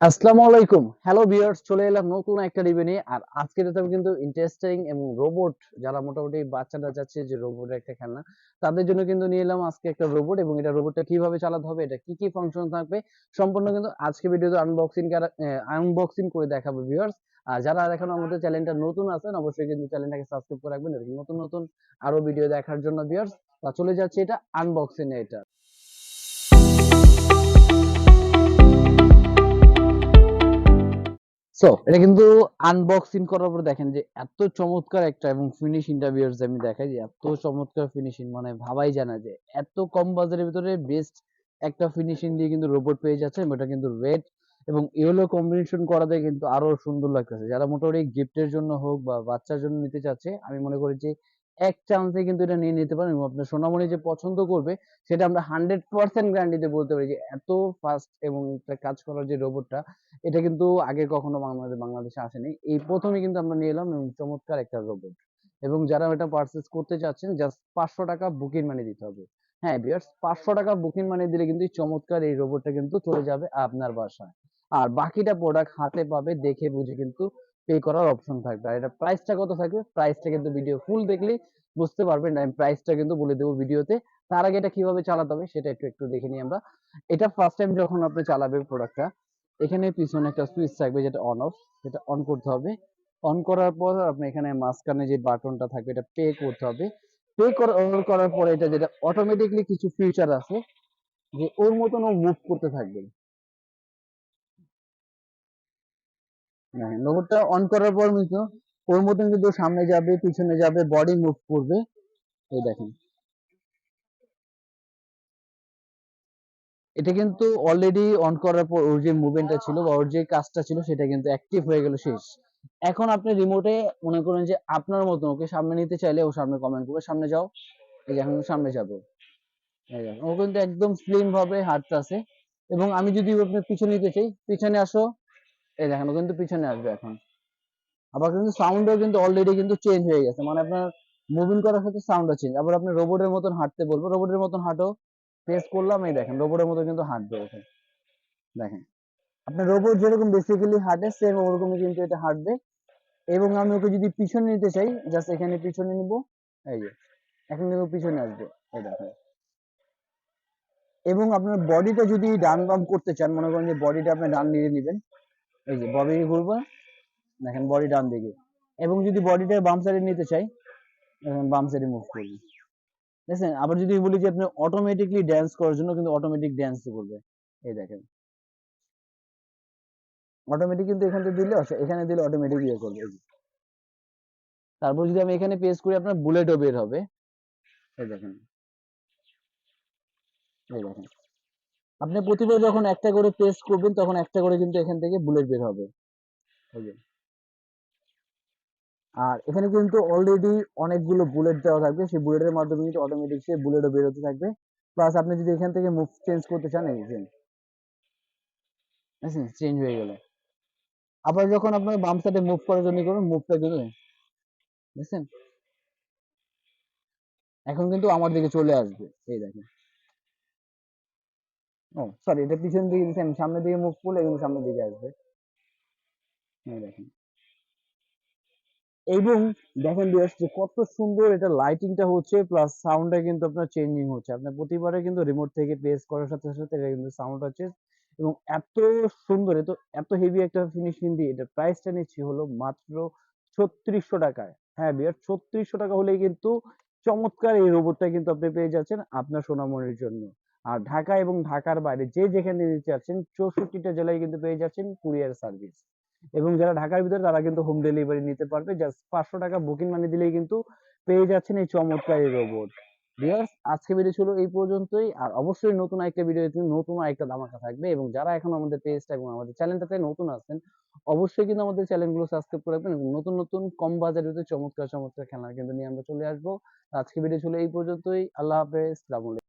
আসসালামু আলাইকুম। Hello viewers চলে এলাম নতুন একটা রিভিউ নিয়ে। আর আজকে কিন্তু ইন্টারেস্টিং এবং রোবট যারা মোটামুটি যাচ্ছে যে একটা খেলনা, তাদের জন্য কিন্তু নিয়ে এলাম আজকে একটা রোবট এবং এটা রোবটটা কীভাবে চালাতে হবে, এটা কি কি ফাংশন থাকবে, সম্পূর্ণ কিন্তু আজকে ভিডিওতে আনবক্সিং আনবক্সিং করে দেখাবো ভিউয়ার্স আর যারা এখনও আমাদের চ্যানেলটা নতুন আছেন, অবশ্যই কিন্তু চ্যানেলটাকে সাবস্ক্রাইব করে রাখবেন। নতুন নতুন আরও ভিডিও দেখার জন্য ভিউয়ার্স চলে যাচ্ছে এটা আনবক্সিং এটা। সো এটা কিন্তু আনবক্সিং করার পর দেখেন যে এত চমৎকার একটা এবং আমি দেখাই যে এত চমৎকার ফিনিশিং মানে ভাবাই জানা যে এত কম বাজারের ভিতরে বেস্ট একটা ফিনিশিং দিয়ে কিন্তু রোবট পেয়ে যাচ্ছে এটা কিন্তু রেড এবং ইয়েলো কম্বিনেশন করাতে কিন্তু আরও সুন্দর লাগতেছে। যারা মোটামুটি গিফটের জন্য হোক বা বাচ্চার জন্য নিতে চাচ্ছে, আমি মনে করি যে এক চান্সে কিন্তু এটা নিয়ে নিতে পারেন এবং আপনার সোনামণি যে পছন্দ করবে, সেটা আমরা হান্ড্রেড পার্সেন্ট গ্যারান্টিতে বলতে পারি যে এত ফাস্ট এবং একটা কাজ করার যে রোবটটা এটা কিন্তু আগে কখনো বাংলাদেশ, বাংলাদেশে আসেনি। এই প্রথমে কিন্তু আমরা নিয়ে এলাম এবং চমৎকার একটা রোবট এবং যারা এটা পারচেজ করতে চাচ্ছেন জাস্ট পাঁচশো টাকা বুকিং মানি দিতে হবে। হ্যাঁ বিয়ার্স পাঁচশো টাকা বুকিং মানি দিলে কিন্তু চমৎকার এই রোবটটা কিন্তু চলে যাবে আপনার বাসায়। আর বাকিটা প্রোডাক্ট হাতে পাবে, দেখে বুঝে কিন্তু পে করার অপশন থাকবে। আর এটা প্রাইসটা কত থাকবে? প্রাইসটা কিন্তু ভিডিও ফুল দেখলেই বুঝতে পারবেন। আমি প্রাইসটা কিন্তু বলে দেবো ভিডিওতে তার আগে এটা কীভাবে চালাতে হবে সেটা একটু একটু দেখে নিই আমরা। এটা ফার্স্ট টাইম যখন আপনি চালাবে প্রোডাক্টটা এখানে পিছনে একটা সুইচ থাকবে যেটা অন অফ সেটা অন করতে হবে। অন করার পর আপনি এখানে মাঝখানে যে বাটনটা থাকবে, এটা পে করতে হবে। পে করার পরে এটা যেটা অটোমেটিকলি কিছু ফিউচার আছে, যে ওর মতন ও মুভ করতে থাকবে। রোবটটা অন করার পর কিন্তু ওর মতন কিন্তু সামনে যাবে, পিছনে যাবে বডি মুভ করবে। এই দেখেন। এটা কিন্তু অলরেডি অন করার পর ওর যে মুভমেন্টটা ছিল বা ওর যে কাজটা ছিল, সেটা কিন্তু অ্যাক্টিভ হয়ে গেল শেষ। এখন আপনি রিমোটে মনে করেন যে আপনার মতন, ওকে সামনে নিতে চাইলে ও সামনে কমেন্ট করবে, সামনে যাও। এই এখন সামনে যাব। ও কিন্তু একদম স্লিম ভাবে হাঁটতেছে। এবং আমি যদি পিছনে নিতে চাই, পিছনে আসো। এই দেখেন কিন্তু পিছনে আসবে এখন। আবার কিন্তু সাউন্ডও কিন্তু অলরেডি কিন্তু চেঞ্জ হয়ে গেছে। মানে আপনার মুভিং করার সাথে সাউন্ডও চেঞ্জ আবার আপনি রোবটের মতন হাঁটতে বলব রোবটের মতন হাঁটো। প্রেস করলাম, এই দেখেন রোবটের মতো কিন্তু হাঁটবে ওকে দেখেন, আপনার রোবট যেরকম বেসিক্যালি হাঁটে সেম ওরকমই কিন্তু এটা হাঁটবে। এবং আমি ওকে যদি পিছনে নিতে চাই জাস্ট এখানে পিছনে নিব, এই যে, এখন কিন্তু পিছনে আসবে, এই দেখেন। এবং আপনার বডিটা যদি ডান বাম করতে চান, মনে করেন যে বডিটা আপনি ডান দিকে নেবেন এই যে বডি ঘুরবো, দেখেন বডি ডান দিকে। এবং যদি বডিটা বাম সাইডে নিতে চাই বাম সাইডে মুভ করবে। দেখছেন? আবার যদি বলি যে আপনি অটোমেটিকলি ড্যান্স করার জন্য কিন্তু অটোমেটিক ড্যান্স করবে। এই দেখেন। অটোমেটিক কিন্তু এখান থেকে দিলে এখানে দিলে অটোমেটিক ইয়ে করবে। তারপর যদি আমি এখানে পেস্ট করি, আপনার বুলেটও বের হবে। এই দেখেন। এই দেখেন। আপনি প্রতিবার যখন একটা করে পেস্ট করবেন তখন একটা করে কিন্তু এখান থেকে বুলেট বের হবে। আর এখানে কিন্তু অলরেডি অনেকগুলো বুলেট দেওয়া থাকবে। সেই বুলেটের মাধ্যমে কিন্তু অটোমেটিক সে বুলেটও বেরোতে থাকবে। প্লাস আপনি যদি এখান থেকে মুভ চেঞ্জ করতে চান এই চেঞ্জ হয়ে গেল। আবার যখন আপনার বাম সাইডে মুভ করার জন্য করবেন মুভটা কিন্তু বুঝছেন? এখন কিন্তু আমার দিকে চলে আসবে। এই দেখেন। ও সরি এটা পিছন দিকে দিচ্ছি আমি সামনের দিকে মুভ করলে কিন্তু সামনের দিকে আসবে। এই দেখেন। এবং দেখেন ভিউয়ার্স যে কত সুন্দর এটা লাইটিংটা হচ্ছে প্লাস সাউন্ডটা কিন্তু আপনার চেঞ্জিং হচ্ছে। আপনার প্রতিবারে কিন্তু রিমোট থেকে প্রেস করার সাথে সাথে এটা কিন্তু সাউন্ড হচ্ছে এবং এত সুন্দর, এত এত হেভি একটা ফিনিশিং দিয়ে এটা প্রাইসটা নিচ্ছি হলো মাত্র ছত্রিশশো টাকায়। হ্যাঁ বিয়ার ছত্রিশশো টাকা হলেই কিন্তু চমৎকার এই রোবটটা কিন্তু আপনি পেয়ে যাচ্ছেন আপনার সোনামনির জন্য। আর ঢাকা এবং ঢাকার বাইরে যে যেখানে নিতে চাচ্ছেন, চৌষট্টিটা জেলায় কিন্তু পেয়ে যাচ্ছেন কুরিয়ার সার্ভিস। এবং যারা ঢাকার ভিতরে, তারা কিন্তু হোম ডেলিভারি নিতে পারবে। জাস্ট পাঁচশো টাকা বুকিং মানি দিলেই কিন্তু পেয়ে যাচ্ছেন এই চমৎকার এই রোবট ভিউয়ার্স আজকে ভিডিও ছিল এই পর্যন্তই। আর অবশ্যই নতুন একটা ভিডিওতে নতুন একটা ধামাকা থাকবে এবং যারা এখন আমাদের পেজটা এবং আমাদের চ্যানেলটাতে নতুন আছেন, অবশ্যই কিন্তু আমাদের চ্যানেলগুলো সাবস্ক্রাইব করে রাখবেন এবং নতুন নতুন কম ভিতরে চমৎকার চমৎকার খেলা কিন্তু নিয়ে আমরা চলে আসব। আজকে ভিডিও ছিল এই পর্যন্তই। আল্লাহ হাফেজ। আসসালামু